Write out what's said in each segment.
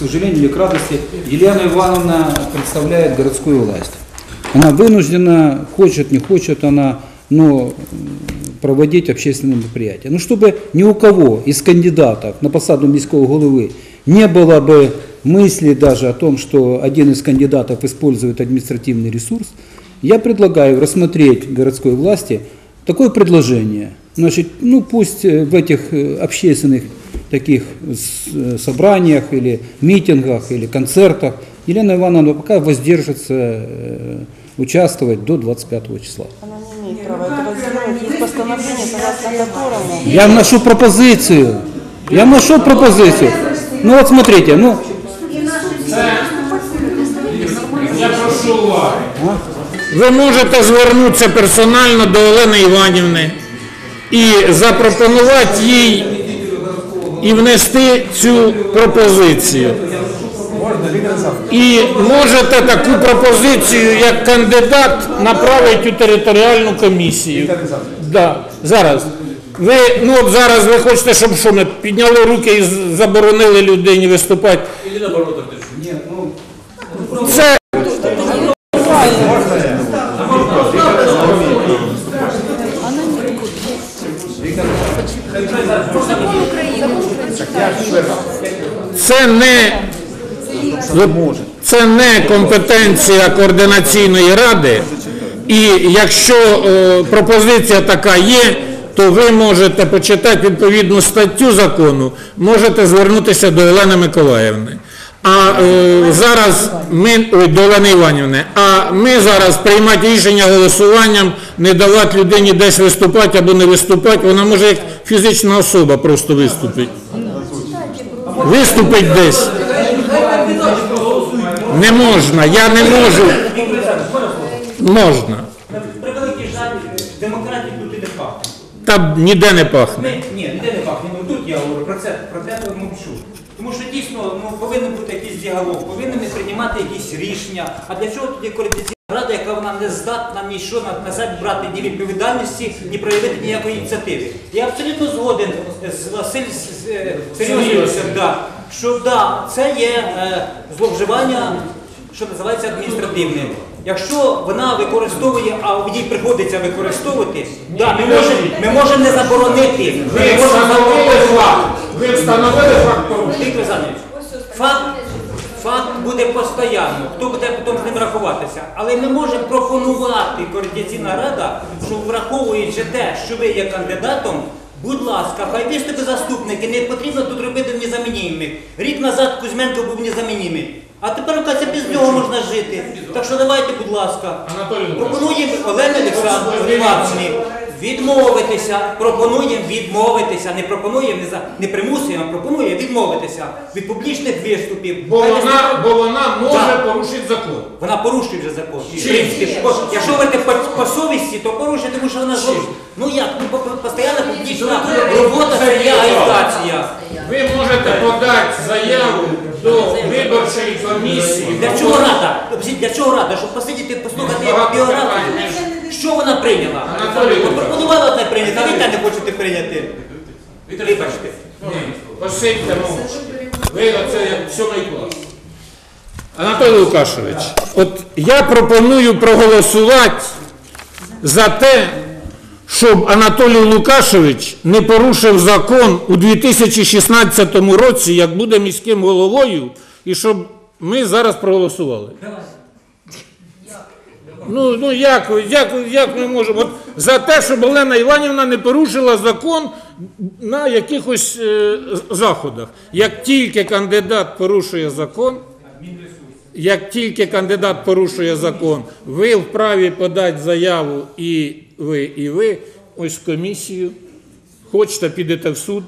сожалению или к радости, Елена Ивановна представляет городскую власть. Она вынуждена, хочет, не хочет она, но проводить общественные мероприятия. Ну, чтобы ни у кого из кандидатов на посаду міського головы не было бы мысли даже о том, что один из кандидатов использует административный ресурс, я предлагаю рассмотреть городской власти такое предложение. Значит, ну пусть э, в этих э, общественных таких с- э, собраниях или митингах или концертах Елена Ивановна пока воздержится э, участвовать до 25 числа. Она не имеет права этого сделать. Есть постановление, согласно которому Я вношу пропозицию. Я вношу пропозицию. Ну вот смотрите, ну Я прошу уваги. Ви можете звернутися персонально до Олени Іванівни і запропонувати їй і внести цю пропозицію. І можете таку пропозицію як кандидат направити у територіальну комісію. Да, зараз. Ви, ну от зараз ви хочете, щоб що ми підняли руки і заборонили людині виступати. Це Це не це не компетенція координаційної ради, і якщо е, пропозиція така є, то ви можете почитати відповідну статтю закону, можете звернутися до Олени Миколаївни. А е, зараз ми ой, до Олени Іванівни, а ми зараз приймати рішення голосуванням, не давати людині десь виступати або не виступати, вона може як фізична особа просто виступити. Виступить десь. Не можна, я не можу. Можна. При великій жаль, демократії тут не пахне. Та ніде не пахне. Ми, ні, ніде не пахне. Ну тут я говорю про це, про те я мовчу. Тому що дійсно ну, повинен бути якийсь діалог, повинні приймати якісь рішення. А для чого тоді координаційна рада, яка вона не здатна нічого на, на себе брати ні відповідальності, ні проявити ніякої ініціативи. Я абсолютно згоден з Василь е, Серйозовичем, да, що да, це є е, зловживання що називається адміністративним. Якщо вона використовує, а їй приходиться використовувати, да, ми можемо ми можемо не заборонити. Ми можемо заборонити. факт. Ви встановили факт порушення. Факт, факт буде постійно, хто буде потім з ним рахуватися. Але ми можемо пропонувати координаційна рада, що враховуючи те, що ви є кандидатом, будь ласка, хай виступи заступники, не потрібно тут робити незамінімих. Рік назад Кузьменко був незамінімий. А тепер оказується, без нього можна жити. Так що давайте, будь ласка, пропонуємо Олені Олександрівні відмовитися, пропонуємо відмовитися, не пропонуємо, не, за, не примусуємо, а пропонуємо відмовитися від публічних виступів. Бо Хай вона, бо вона може Так. порушити закон. вона порушує вже закон. В принципі, бо якщо говорити по, по совісті, то порушує, тому що вона зловжує. Ну як, ну по- по- постійна публічна робота це є агітація. Ви можете подати заяву до виборчої комісії. Для чого рада? Для чого рада? Щоб посидіти, вона прийняла? Анатолій Ви пропонували одне прийняти, а ви те не хочете прийняти. Вибачте. Посидьте мовчки. Ви оце як сьомий клас. Анатолій Лукашович, от я пропоную проголосувати за те, щоб Анатолій Лукашевич не порушив закон у 2016 році, як буде міським головою, і щоб ми зараз проголосували. Ну, ну як, як, як ми можемо? От за те, щоб Олена Іванівна не порушила закон на якихось е, заходах. Як тільки кандидат порушує закон, як тільки кандидат порушує закон, ви вправі подати заяву і ви, і ви, ось в комісію, хочете підете в суд,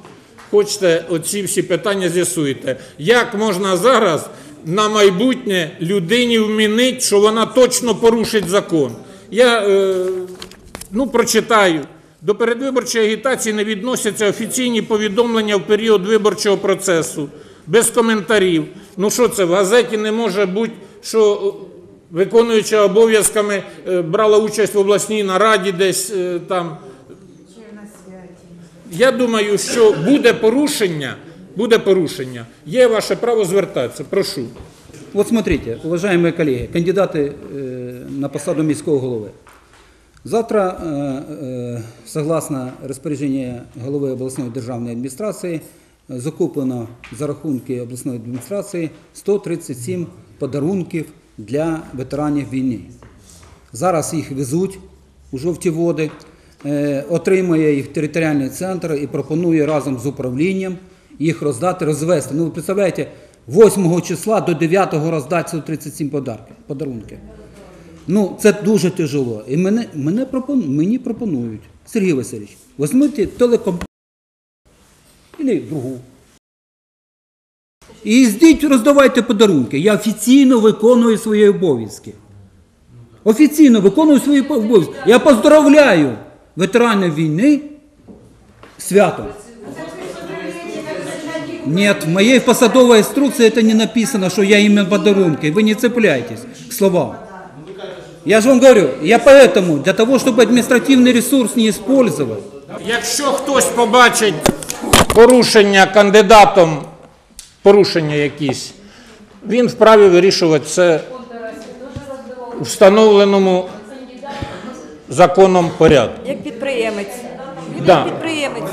хочете оці всі питання з'ясуєте. Як можна зараз на майбутнє людині вмінити, що вона точно порушить закон? Я е, ну, прочитаю. До передвиборчої агітації не відносяться офіційні повідомлення в період виборчого процесу, без коментарів. Ну що це, в газеті не може бути, що е, виконуюча обов'язками е, брала участь в обласній нараді десь е, там. Я думаю, що буде порушення, буде порушення. Є ваше право звертатися. Прошу. Вот смотрите, уважаемые коллеги, кандидаты э, на посаду міського голови. Завтра, е, е, согласно розпорядженню голови обласної державної адміністрації, е, закуплено за рахунки обласної адміністрації 137 подарунків для ветеранів війни. Зараз їх везуть у жовті води, е, отримує їх територіальний центр і пропонує разом з управлінням їх роздати, розвести. Ну, ви представляєте, 8 числа до 9 роздати 137 подарки, подарунки. Ну, це дуже тяжело. І мене, мене пропон, мені пропонують, Сергій Васильович, візьміть телекомпанію або другу. І їздіть, роздавайте подарунки. Я офіційно виконую свої обов'язки. Офіційно виконую свої обов'язки. Я поздравляю ветеранів війни святом. Нет, в моей посадовой инструкции это не написано, что я именно подарунки. Вы не цепляйтесь к словам. Я же вам говорю, я поэтому, для того, чтобы административный ресурс не использовать, Якщо хтось побачить порушення кандидатом, порушення якісь, він вправі вирішувати це у встановленому законом порядку. Як підприємець. Він Да. як підприємець.